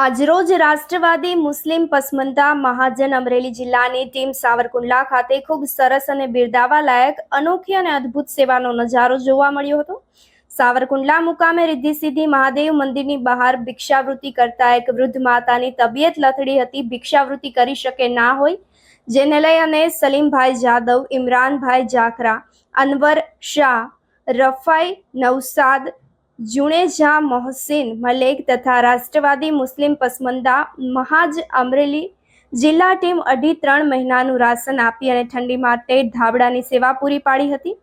આજરોજ રાષ્ટ્રવાદી મુસ્લિમ પસમંદા મહાજન અમરેલી જિલ્લાની ટીમ સાવરકુંડલા ખાતે ખૂબ સરસ અને બિરદાવા લાયક અનોખી અને અદ્ભુત સેવાનો નજારો જોવા મળ્યો હતો. સાવરકુંડલા મુકામે રિદ્ધિ સિદ્ધિ મહાદેવ મંદિરની બહાર ભિક્ષાવૃત્તિ કરતા એક વૃદ્ધ માતાની તબિયત લથડી હતી. ભિક્ષાવૃત્તિ કરી શકે ના હોય, જેને લઈ અને સલીમભાઈ જાદવ, ઇમરાનભાઈ જાખરા, અનવર શાહ, રફાઈ નવસાદ જુણેજા મોહસિન મલેક તથા રાષ્ટ્રવાદી મુસ્લિમ પસમંદા મહાજ અમરેલી જિલ્લા ટીમ અઢી ત્રણ મહિનાનું રાશન આપી અને ઠંડી માટે ધાબળાની સેવા પૂરી પાડી હતી.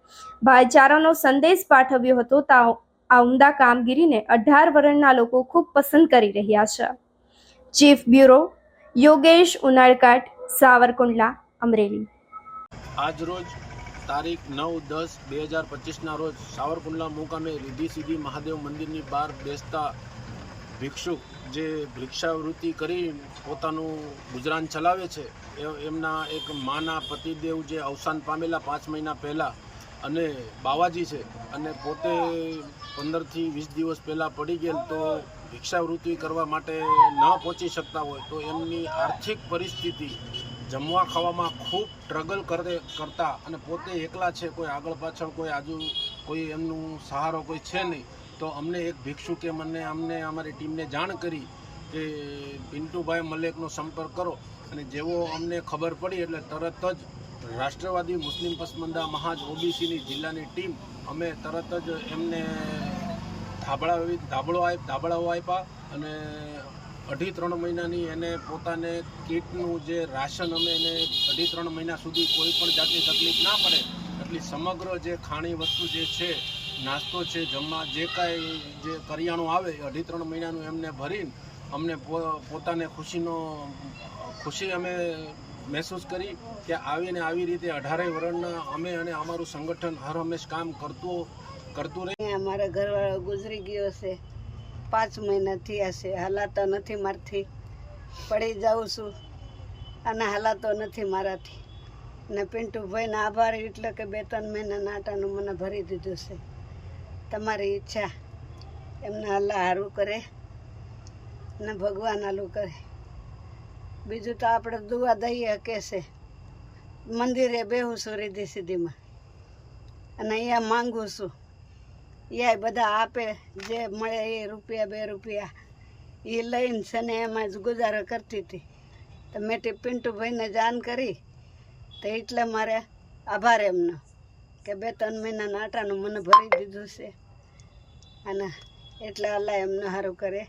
ભાઈચારાનો સંદેશ પાઠવ્યો હતો આ ઉમદા કામગીરીને અઢાર વર્ણના લોકો ખૂબ પસંદ કરી રહ્યા છે. Chief bureau Yogesh Unalkat, Savarkundla, Amreli. આજરોજ તારીખ નવ દસ બે હજાર પચીસના રોજ સાવરકુંડલા મુકામે રીધી સીધી મહાદેવ મંદિરની બહાર બેસતા ભિક્ષુક જે ભિક્ષાવૃત્તિ કરી પોતાનું ગુજરાન ચલાવે છે એમના એક માના પતિદેવ જે અવસાન પામેલા પાંચ મહિના પહેલાં અને બાવાજી છે અને પોતે પંદરથી વીસ દિવસ પહેલાં પડી ગયેલ તો ભિક્ષાવૃત્તિ કરવા માટે ન પહોંચી શકતા હોય તો એમની આર્થિક પરિસ્થિતિ જમવા ખાવામાં ખૂબ સ્ટ્રગલ કરે કરતા અને પોતે એકલા છે, કોઈ આગળ પાછળ, કોઈ આજુ, કોઈ એમનું સહારો કોઈ છે નહીં, તો અમને એક ભિક્ષુકે મને, અમને અમારી ટીમને જાણ કરી કે પિન્ટુભાઈ મલેકનો સંપર્ક કરો. અને જેવો અમને ખબર પડી એટલે તરત જ રાષ્ટ્રવાદી મુસ્લિમ પસમંદા મહાજ ઓબીસીની જિલ્લાની ટીમ અમે તરત જ એમને ધાબળા ધાબળો ધાબળાઓ આપ્યા અને અઢી ત્રણ મહિનાની એને પોતાને કીટનું જે રાશન અમે એને અઢી ત્રણ મહિના સુધી કોઈ પણ જાતની તકલીફ ના પડે, એટલી સમગ્ર જે ખાણી વસ્તુ જે છે, નાસ્તો છે, જમવા, જે કાંઈ જે કરિયાણું આવે અઢી ત્રણ મહિનાનું એમને ભરીને અમને પોતાને ખુશીનો, ખુશી અમે મહેસૂસ કરી કે આવીને આવી રીતે અઢારેય વર્ણના અમે અને અમારું સંગઠન હર હંમેશ કામ કરતું કરતું રહે. અમારા મારા ઘરવાળો ગુજરી ગયો છે. પાંચ મહિના થયા છે. હાલાતો નથી મારથી. પડી જાઉં છું. અને હાલાતો નથી મારાથી. ને પિન્ટુભાઈને આભાર એટલે કે બે ત્રણ મહિના નાટાનું મને ભરી દીધું છે. તમારી ઈચ્છા એમને હલ્લા સારું કરે ને ભગવાન આલું કરે. બીજું તો આપણે દુવા દઈએ કે મંદિરે બેહું છું રીધી સીધીમાં અને અહીંયા માંગુ છું. યા બધા આપે, જે મળે એ રૂપિયા, બે રૂપિયા. એ લઈને છે ને એમાં જ ગુજારો કરતી હતી. તો મેં તે પિન્ટુભાઈને જાણ કરી, તો એટલે મારે આભાર એમનો, કે બે ત્રણ મહિનાના આટાનું મને ભરી દીધું છે. અને એટલે અલ્લાહ એમને સારું કરે.